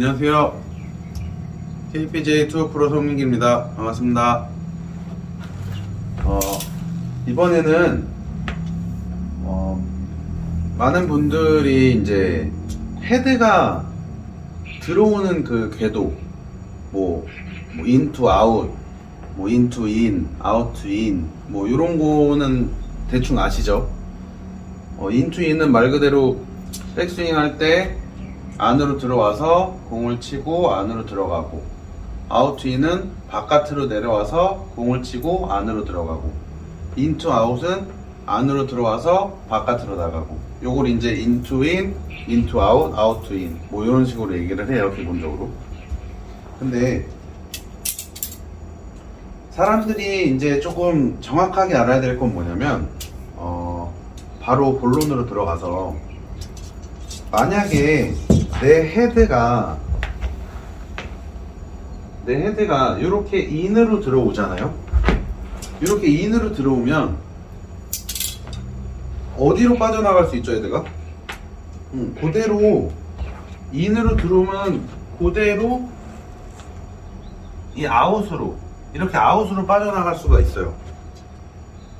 안녕하세요. KPJ2 프로 송민기입니다. 반갑습니다. 어, 이번에는 어, 많은 분들이 이제 헤드가 들어오는 그 궤도 뭐, 뭐 인투 아웃 뭐 인투 인 아웃 인뭐 이런 거는 대충 아시죠? 어, 인투 인은 말 그대로 백스윙 할때 안으로 들어와서 공을 치고 안으로 들어가고 아웃 인은 바깥으로 내려와서 공을 치고 안으로 들어가고 인투 아웃은 안으로 들어와서 바깥으로 나가고 요걸 이제 인투 인, 인투 아웃, 아웃 투인뭐 이런 식으로 얘기를 해요 기본적으로. 근데 사람들이 이제 조금 정확하게 알아야 될 건 뭐냐면 어 바로 본론으로 들어가서 만약에 내 헤드가 내 헤드가 이렇게 인으로 들어오잖아요. 이렇게 인으로 들어오면 어디로 빠져나갈 수 있죠, 헤드가? 음, 그대로 인으로 들어오면 그대로 이 아웃으로 이렇게 아웃으로 빠져나갈 수가 있어요.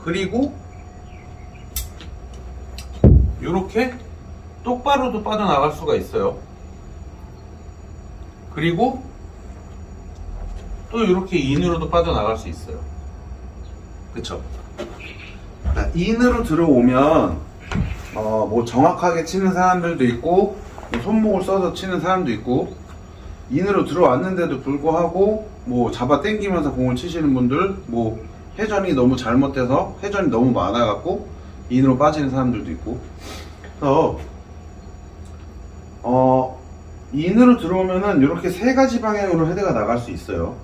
그리고 이렇게 똑바로도 빠져나갈 수가 있어요. 그리고 또 이렇게 인으로도 빠져나갈 수 있어요. 그쵸? 자, 인으로 들어오면 어, 뭐 정확하게 치는 사람들도 있고 뭐 손목을 써서 치는 사람도 있고 인으로 들어왔는데도 불구하고 뭐 잡아 당기면서 공을 치시는 분들 뭐 회전이 너무 잘못돼서 회전이 너무 많아갖고 인으로 빠지는 사람들도 있고 그래서 어 인으로 들어오면은 이렇게 세 가지 방향으로 헤드가 나갈 수 있어요.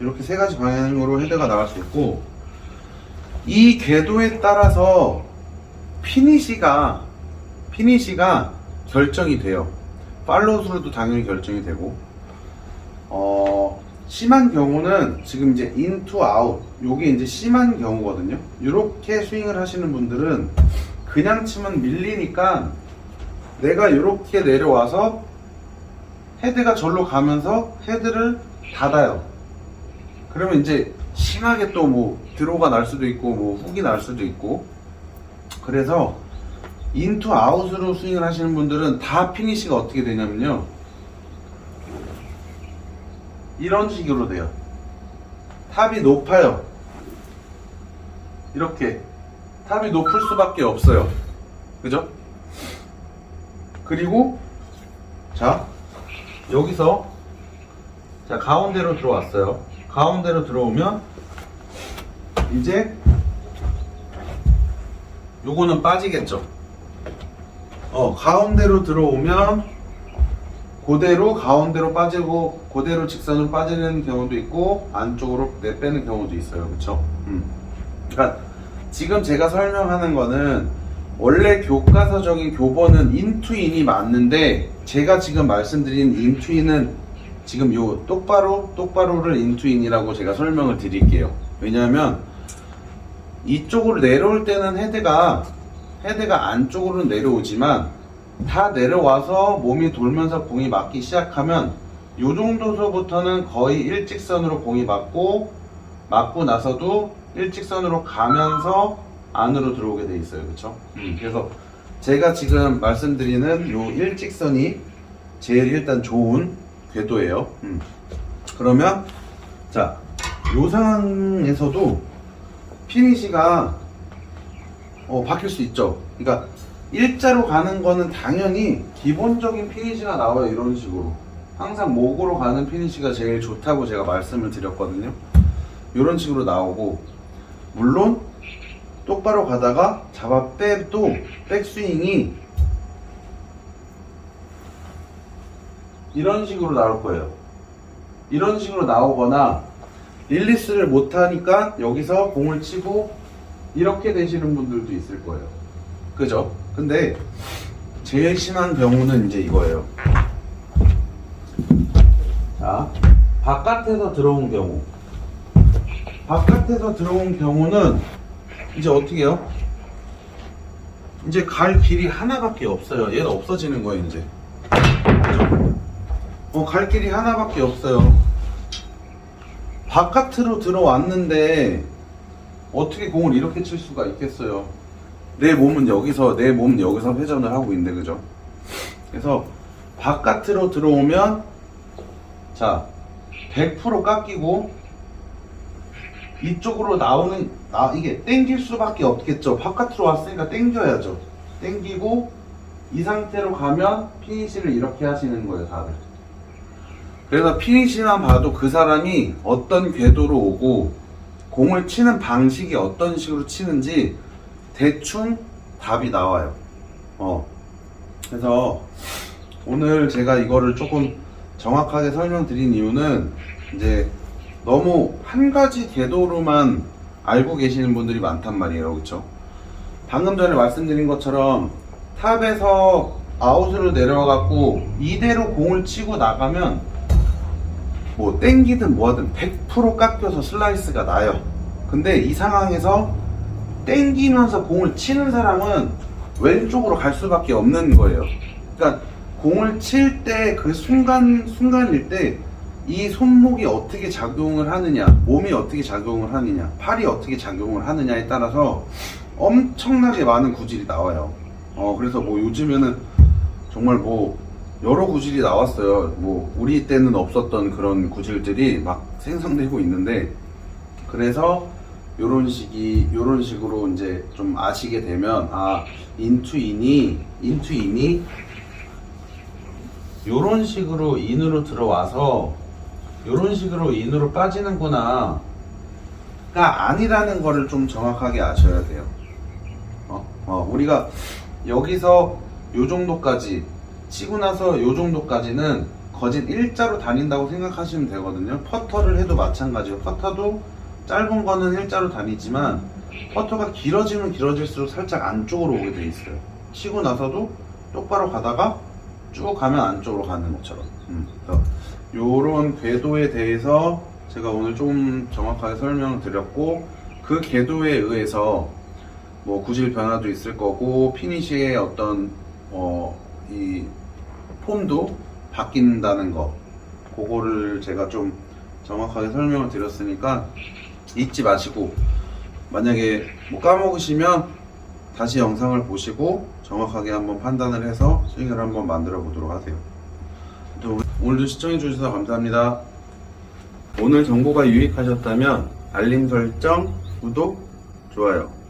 이렇게 세 가지 방향으로 헤드가 나갈 수 있고 이 궤도에 따라서 피니시가 피니시가 결정이 돼요. 팔로우스루도 당연히 결정이 되고. 어 심한 경우는 지금 이제 인투 아웃 요게 이제 심한 경우거든요. 이렇게 스윙을 하시는 분들은 그냥 치면 밀리니까 내가 이렇게 내려와서 헤드가 절로 가면서 헤드를 닫아요. 그러면 이제 심하게 또 뭐 드로우가 날 수도 있고 뭐 훅이 날 수도 있고. 그래서 인투 아웃으로 스윙을 하시는 분들은 다 피니시가 어떻게 되냐면요. 이런 식으로 돼요. 탑이 높아요. 이렇게. 탑이 높을 수밖에 없어요. 그죠? 그리고 자 여기서 자 가운데로 들어왔어요. 가운데로 들어오면 이제 요거는 빠지겠죠? 어 가운데로 들어오면 그대로 가운데로 빠지고 그대로 직선으로 빠지는 경우도 있고 안쪽으로 내빼는 경우도 있어요. 그쵸? 음. 그러니까 지금 제가 설명하는 거는 원래 교과서적인 교본은 인투인이 맞는데 제가 지금 말씀드린 인투인은 지금 요 똑바로 똑바로를 인투인이라고 제가 설명을 드릴게요. 왜냐하면 이쪽으로 내려올 때는 헤드가 헤드가 안쪽으로 내려오지만 다 내려와서 몸이 돌면서 공이 맞기 시작하면 요 정도서부터는 거의 일직선으로 공이 맞고 맞고 나서도 일직선으로 가면서 안으로 들어오게 돼 있어요 그쵸? 음, 그래서 제가 지금 말씀드리는 요 일직선이 제일 일단 좋은 궤도예요 음. 그러면 자 요 상황에서도 피니시가 어, 바뀔 수 있죠. 그러니까 일자로 가는 거는 당연히 기본적인 피니시가 나와요. 이런 식으로. 항상 목으로 가는 피니시가 제일 좋다고 제가 말씀을 드렸거든요. 이런 식으로 나오고 물론 똑바로 가다가 잡아 빼도 백스윙이 이런 식으로 나올 거예요. 이런 식으로 나오거나 릴리스를 못하니까 여기서 공을 치고 이렇게 되시는 분들도 있을 거예요. 그죠? 근데 제일 심한 경우는 이제 이거예요. 자, 바깥에서 들어온 경우. 바깥에서 들어온 경우는 이제 어떻게 해요? 이제 갈 길이 하나밖에 없어요. 얘는 없어지는 거예요, 이제. 어, 갈 길이 하나밖에 없어요. 바깥으로 들어왔는데 어떻게 공을 이렇게 칠 수가 있겠어요? 내 몸은 여기서 내 몸은 여기서 회전을 하고 있는데 그죠? 그래서 바깥으로 들어오면 자 100% 깎이고 이쪽으로 나오는 아 이게 땡길 수밖에 없겠죠. 바깥으로 왔으니까 땡겨야죠. 땡기고 이 상태로 가면 피니시를 이렇게 하시는 거예요, 다들. 그래서 피니시만 봐도 그 사람이 어떤 궤도로 오고 공을 치는 방식이 어떤 식으로 치는지 대충 답이 나와요. 어. 그래서 오늘 제가 이거를 조금 정확하게 설명드린 이유는 이제 너무 한 가지 궤도로만 알고 계시는 분들이 많단 말이에요. 그렇죠? 방금 전에 말씀드린 것처럼 탑에서 아웃으로 내려가고 이대로 공을 치고 나가면 뭐 땡기든 뭐하든 100% 깎여서 슬라이스가 나요. 근데 이 상황에서 땡기면서 공을 치는 사람은 왼쪽으로 갈 수밖에 없는 거예요. 그러니까 공을 칠 때 그 순간 순간일 때 이 손목이 어떻게 작용을 하느냐, 몸이 어떻게 작용을 하느냐, 팔이 어떻게 작용을 하느냐에 따라서 엄청나게 많은 구질이 나와요. 어 그래서 뭐 요즘에는 정말 뭐 여러 구질이 나왔어요. 뭐 우리 때는 없었던 그런 구질들이 막 생성되고 있는데 그래서 요런 식이 요런 식으로 이제 좀 아시게 되면 아 인투인이 인투인이 요런 식으로 인으로 들어와서 요런 식으로 인으로 빠지는구나 가 아니라는 거를 좀 정확하게 아셔야 돼요. 어, 어, 우리가 여기서 요 정도까지 치고 나서 요 정도까지는 거진 일자로 다닌다고 생각하시면 되거든요. 퍼터를 해도 마찬가지예요. 퍼터도 짧은 거는 일자로 다니지만 퍼터가 길어지면 길어질수록 살짝 안쪽으로 오게 돼 있어요. 치고 나서도 똑바로 가다가 쭉 가면 안쪽으로 가는 것처럼. 음, 요런 궤도에 대해서 제가 오늘 조금 정확하게 설명을 드렸고 그 궤도에 의해서 뭐 구질 변화도 있을 거고 피니시의 어떤 어, 이 폼도 바뀐다는 거 그거를 제가 좀 정확하게 설명을 드렸으니까 잊지 마시고 만약에 뭐 까먹으시면 다시 영상을 보시고 정확하게 한번 판단을 해서 스윙을 한번 만들어 보도록 하세요. 또 오늘도 시청해 주셔서 감사합니다. 오늘 정보가 유익하셨다면 알림 설정, 구독, 좋아요